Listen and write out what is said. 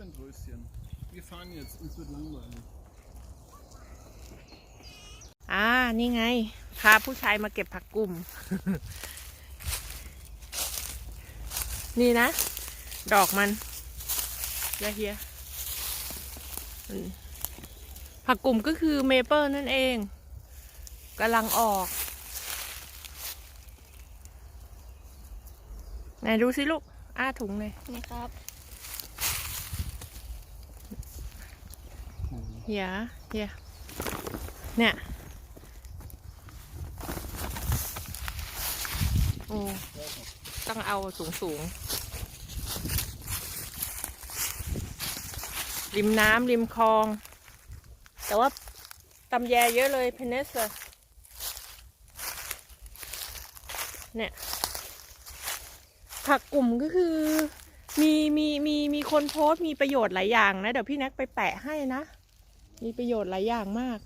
Westwindröschen. Wir fahren jetzt, uns wird langweilig. อ่า นี่ไง พาผู้ชายมาเก็บผักกุ่ม นี่นะ ดอกมันยาเฮียอืมผักกุ่มก็คือเมเปิลนั่นเองกำลังออก ไหนดูสิลูก อ้าถุงเลยนี่ครับ เฮียเฮียเนี่ยโอ้ต้องเอาสูงสูงริมน้ำริมคลอง แต่ว่าตำแยเยอะเลยเพนเนสเนี่ย ผักกลุ่มก็คือ มีมีมีมีคนโพสต์มีประโยชน์หลายอย่างนะ เดี๋ยวพี่แน็กไปแปะให้นะ มีประโยชน์หลายอย่างมาก